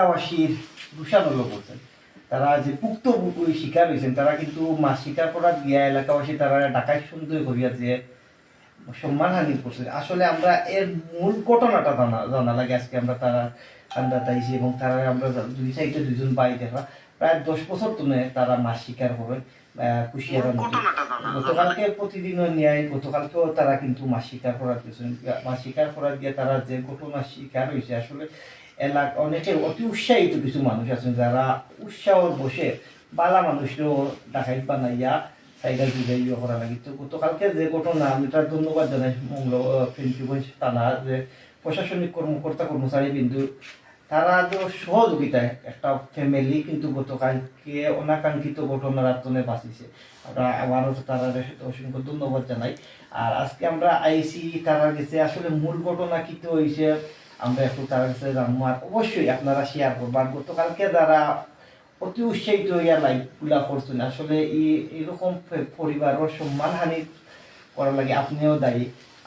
এলাকাবাসীর দূষানল করছেন তারা যে পুক্ত শিকার হয়েছেন তারা কিন্তু মাছ শিকার করার গিয়া এলাকাবাসী তারা ডাকাই সুন্দর করিয়া যে সম্মানহানি করছে। আসলে আমরা এর মূল ঘটনাটা জানা জানা লাগে। আজকে আমরা তারা আমরা তাইছি এবং তারা আমরা দুই সাইডে দুইজন বাই দেখা। প্রায় দশ বছর তুলে তারা মাছ শিকার করে কুশিয়ারা গতকালকে প্রতিদিনও ন্যায় গতকালকেও তারা কিন্তু মাছ শিকার করার পেছনে মাছ শিকার করার গিয়ে তারা যে ঘটনা শিকার হয়েছে আসলে এলাকা অনেকে অতি উৎসাহিত কিছু মানুষ আছেন যারা উৎসাহ বসে বালা মানুষও ডাকাইত বানাইয়া সাইডার জুড়াই ইয়ে করা লাগে তো গতকালকে যে ঘটনা আমি তার ধন্যবাদ জানাই মঙ্গল ফেন্সিগঞ্জ থানা যে প্রশাসনিক কর্মকর্তা কর্মচারী কিন্তু তারা তো সহযোগিতায় একটা ফ্যামিলি কিন্তু গতকালকে অনাকাঙ্ক্ষিত ঘটনার আত্মনে বাঁচিছে আমরা আবারও তারা অসংখ্য ধন্যবাদ জানাই আর আজকে আমরা আইসি তারা গেছে আসলে মূল ঘটনা কি হয়েছে আমরা একটু তার কাছে জানব। আর অবশ্যই আপনারা শেয়ার করবেন। গতকালকে যারা অতি উৎসাহিত হইয়া লাইভগুলা করছেন, আসলে এরকম পরিবারও সম্মানহানি করার লাগে আপনিও দায়ী।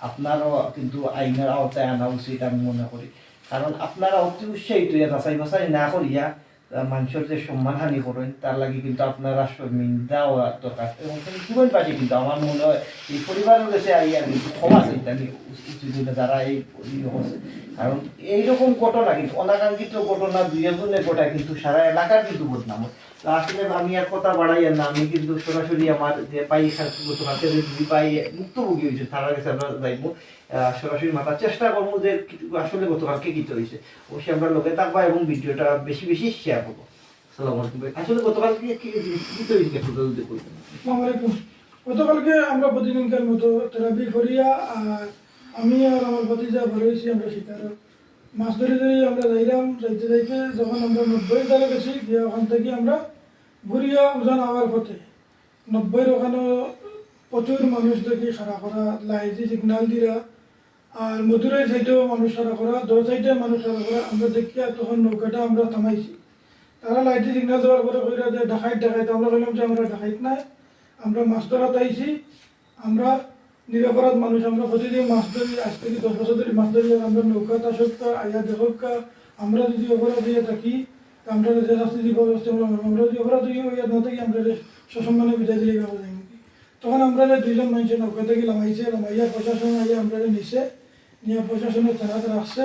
আপনারও কিন্তু আইনের আওতায় আনা উচিত আমি মনে করি। কারণ আপনারা অতি উৎসাহিত হইয়া, যাচাই বাছাই না করিয়া মানুষের যে সম্মানহানি করেন, তার লাগে কিন্তু আপনারা নিন্দা হওয়া দরকার এবং জীবন পাশে কিন্তু, আমার মনে হয় এই পরিবারের কাছে ক্ষমা উচিত যারা এই করছে কারণ এইরকম ঘটনা কিন্তু, অনাকাঙ্ক্ষিত ঘটনা দুই একজনের ঘটায় কিন্তু সারা এলাকার কিন্তু বদনাম আসলে আমি আর কথা বাড়াই না, আমি কিন্তু সরাসরি আমার যে পাই যে পাই মুক্তভোগী হয়েছে, তারা কাছে আমরা যাইব। সরাসরি মাথার চেষ্টা করব যে আসলে গতকালকে কি হয়েছে অবশ্যই আমরা লোকে থাকব এবং ভিডিওটা বেশি বেশি শেয়ার করব। সালাম আলাইকুম। আসলে গতকালকে কি হয়েছে একটু যদি আলাইকুম। গতকালকে আমরা প্রতিদিনকার মতো থেরাপি করিয়া, আর আমি আর আমার ভতিজা বেরোইছি আমরা শিকারে মাছ ধরে ধরে আমরা যাইলাম, যাইতে যাইতে যখন আমরা নব্বই তালে গেছি, গিয়ে ওখান থেকে আমরা ঘুরিয়া উজান আওয়ার পথে। নব্বইয়ের ওখানে প্রচুর মানুষ দেখি খাড়া করা লাইটি সিগনাল দিরা। আর মধুরের সাইডেও মানুষ খাড়া করা দো সাইডে মানুষ খাড়া করা। আমরা দেখিয়া তখন নৌকাটা আমরা থামাইছি। তারা লাইটে সিগনাল দেওয়ার পরে কইরা যে ডাকাইত ডাকাইত আমরা বললাম যে আমরা ডাকাইত নাই। আমরা মাছ ধরাতে আইছি। আমরা নিরপরাধ মানুষ, আমরা প্রতিদিন মাছ ধরি। আজ থেকে দশ বছর ধরে মাছ ধরি। আমরা নৌকা তাসক আইয়া দেখক আমরা যদি অপরাধ দিয়ে থাকি আমরা যে শাস্তি দিব আমরা যদি অপরাধ হইয়া হইয়া না থাকি, আমরা সসম্মানে বিদায় দিলে তখন আমরা দুইজন মানুষের নৌকা থেকে লামাইছে লামাইয়া প্রশাসন আইয়া আমরা নিছে নিয়ে প্রশাসনের থানাতে রাখছে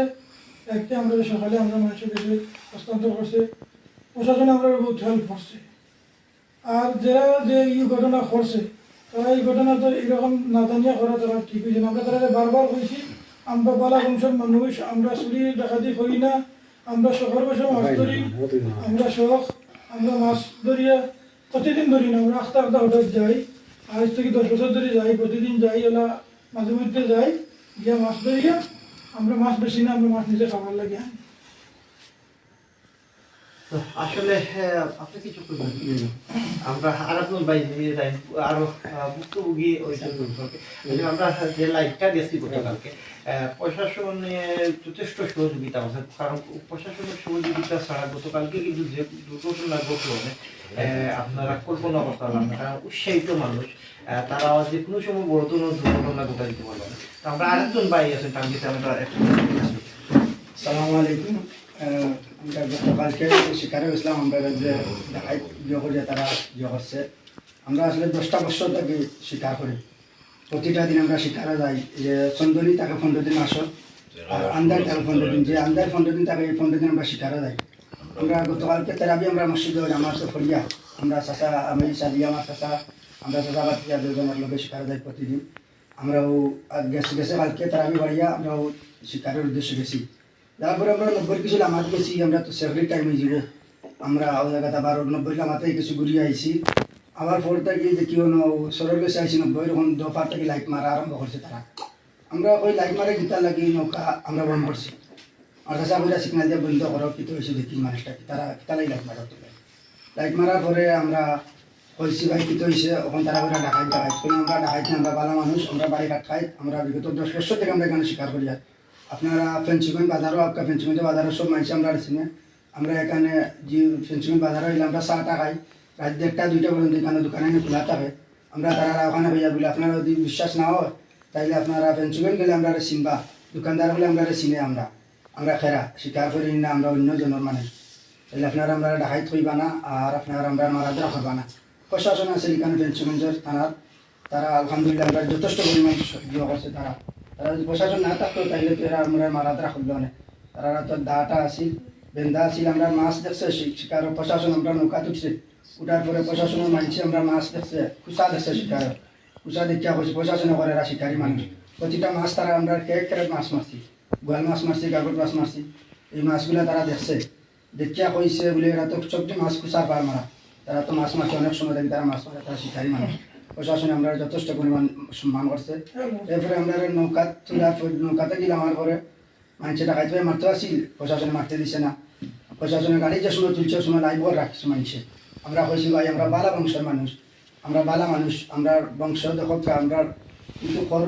একটি আমরা সকালে আমরা মানুষের কাছে হস্তান্তর করছে। প্রশাসন আমরা বহুত হেল্প করছে। আর যারা যে এই ঘটনা করছে তারা এই ঘটনা তো এরকম না জানিয়া করা তারা ঠিক হয়েছে। আমরা তারা বারবার কইছি আমরা বালা বংশের মানুষ আমরা চুরি ডাকাতি করি না। আমরা শখের বসে মাছ ধরি আমরা শখ আমরা মাছ ধরিয়া প্রতিদিন ধরি না আমরা আখতা হঠাৎ যাই। আজ থেকে দশ বছর ধরে যাই প্রতিদিন যাই এলা মাঝে মধ্যে যাই। গিয়া মাছ ধরিয়া আমরা মাছ বেশি না আমরা মাছ নিজে খাবার লাগে আনি। তো আসলে হ্যাঁ, আপনি কিছু করবেন আমরা আর ভাই আরও ভুক্তভোগী সম্পর্কে আমরা যে লাইভটা দিয়েছি গতকালকে প্রশাসনের যথেষ্ট সহযোগিতা আছে কারণ প্রশাসনের সহযোগিতা ছাড়া গতকালকে কিন্তু যে দুর্ঘটনা আপনারা কল্পনা করতে পারলাম না কারণ উৎসাহিত মানুষ তারা যে কোনো সময় বড় ধরনের দুর্ঘটনা ঘটা দিতে পারবে না আমরা আরেকজন ভাই আছেন তার আমরা সালাম গতকালকে শিকারে হয়েছিলাম আমরা যে দেখাই বিয়ে করে তারা বিয়ে করছে আমরা আসলে দশটা বছর থেকে শিকার করি প্রতিটা দিন আমরা শিকারে যাই যে চন্দনী তাকে পনেরো দিন আসো আর আন্দার তাকে পনেরো দিন যে আন্দার পনেরো দিন তাকে পনেরো দিন আমরা শিকারে যাই আমরা গতকালকে তেরাবি আমরা মসজিদে আমার তো ফরিয়া আমরা চাষা আমি সাদি আমার চাষা আমরা চাষা বাতিয়া দুজনের লোকে শিকারে যাই প্রতিদিন আমরাও গেছে গেছে কালকে তেরাবি বাড়িয়া আমরাও শিকারের উদ্দেশ্যে গেছি তারপরে আমরা নব্বই কিছু লামাত গেছি আমরা তো সেভরি টাইমে হয়ে যাব। আমরা ওই জায়গাতে আবার নব্বই লামাতে কিছু ঘুরিয়ে আইছি। আবার পর থেকে যে কেউ সরল গেছে আইছি নব্বই তখন দফার থেকে লাইট মারা আরম্ভ করছে তারা। আমরা ওই লাইট মারে গীতা লাগি নৌকা আমরা বন্ধ করছি। আর কাছে আমরা সিগনাল দিয়ে বন্ধ করো কিন্তু হয়েছে দেখি মানুষটা তারা কিতা লাগি লাইট মারা তোলে লাইট মারার পরে আমরা কইছি, ভাই কিতো হয়েছে ওখান তারা করে ডাকাই ডাকাই কিন্তু আমরা ডাকাইতে আমরা ভালো মানুষ, আমরা বাড়ি কাট খাই, আমরা বিগত দশ বছর থেকে আমরা এখানে শিকার করি আর আপনারা ফেন্সিগঞ্জ বাজারও আপনার ফেন্সিগঞ্জ বাজারও সব মানুষ আমরা চিনে আমরা এখানে যে ফেন্সিগঞ্জ বাজারও হইলে আমরা চা টা খাই। রাত দেড়টা, দুইটা পর্যন্ত এখানে দোকানে এনে খোলা থাকে। আমরা তারা ওখানে ভাইয়া বলে, আপনারা যদি বিশ্বাস না হয়, তাইলে আপনারা ফেন্সিগঞ্জ গেলে আমরা চিনবা দোকানদার হলে আমরা চিনে আমরা। আমরা খেরা স্বীকার করি না আমরা অন্য জনের মানে। তাহলে আপনারা আমরা ডাকাই থইবা না, আর আপনারা আমরা মারাদ রাখবা না। প্রশাসন আছে এখানে ফেন্সিগঞ্জের থানার তারা আলহামদুলিল্লাহ আমরা যথেষ্ট পরিমাণ সহযোগ করছে তারা। প্রশাসন না থাকতো, তাইলে তো এরা আমরা মারাদ রাখবে না। তারা তো দাটা আসিল বেন্দা আসিল আমরা মাছ দেখছে শিকার প্রশাসন, আমরা নৌকা তুলছে। উঠার পরে প্রশাসনের মানছি আমরা মাছ দেখছে কুসা দেখছে শিকার। কুসা দেখিয়া কইছে প্রশাসনে করে এরা শিকারী মানুষ। প্রতিটা মাছ তারা আমরা কেক কেরেট মাছ মারছি, গোয়াল মাছ মারছি কাগজ মাছ মারছি। এই মাছগুলো তারা দেখছে। দেখিয়া কইছে বলে, এরা তো সবজি মাছ কুসার পার মারা। তারা তো মাছ মারছে, অনেক সময় দেখি তারা মাছ মারে, তারা শিকারী মানুষ। প্রশাসনে আমরা যথেষ্ট পরিমাণ সম্মান করছে। এরপরে আমরা নৌকা নৌকাতে গেলাম আমার পরে মানুষের ডাকাইতে পারে মারতে আসিল প্রশাসনে মারতে দিছে না। প্রশাসনের গাড়ি যে সময় তুলছে সময় লাইভ রাখছে মানুষে। আমরা কইছি, ভাই, আমরা বালা বংশের মানুষ। আমরা বালা মানুষ, আমরা বংশ দেখক আমরা কিন্তু খর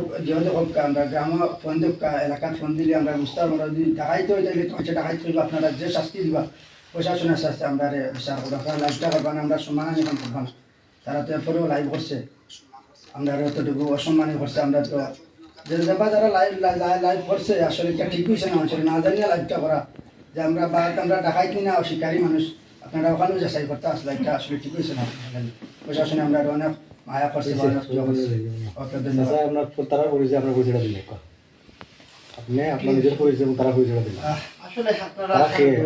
দেখক আমরা গ্রাম ফোন দেখ এলাকার ফোন দিলে আমরা বুঝতে পারব না যদি ডাকাইতে হয়ে তাহলে তোমার ডাকাইতে হইবা আপনারা যে শাস্তি দিবা, প্রশাসনের শাস্তি আমরা বিচার করব, আপনারা লাইভটা করবা না, আমরা সম্মানানি করব না। তারা তো এরপরেও লাইভ করছে। আমরা অতটুকু অসম্মানী করছে আমরা তো যে বা যারা লাইভ লাইভ করছে আসলে এটা ঠিক হয়েছে না আসলে না জানিয়ে লাইভটা করা। যে আমরা বা আমরা ডাকাই কিনা শিকারী মানুষ আপনারা ওখানেও যাচাই করতে আসলে এটা আসলে ঠিক হয়েছে না প্রশাসনে আমরা অনেক মায়া করছে ওকে ধন্যবাদ আচ্ছা আপনার তারা পরিচয় আপনার পরিচয়টা দিলে আপনি আপনার নিজের পরিচয় তারা পরিচয়টা দিলেন। আসলে আপনারা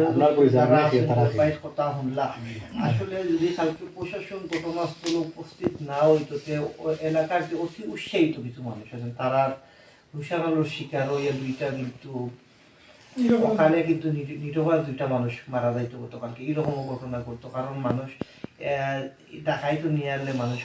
আপনার পরিচয়, যারা কে? তারা কে? কথা শুনলা আসলে যদি সাউথ প্রশাসন ঘটনাস্থলে উপস্থিত না হইতো তে এলাকার যে অতি উৎসাহিত কিছু মানুষ আছেন তারা হুশার আলোর শিকার হইয়া দুইটা কিন্তু ওখানে কিন্তু নির- দুইটা মানুষ মারা যাইতো গতকালকে। এরকম ঘটনা করতো কারণ মানুষ আহ, ডাকাইতো নিয়ে আনলে মানুষ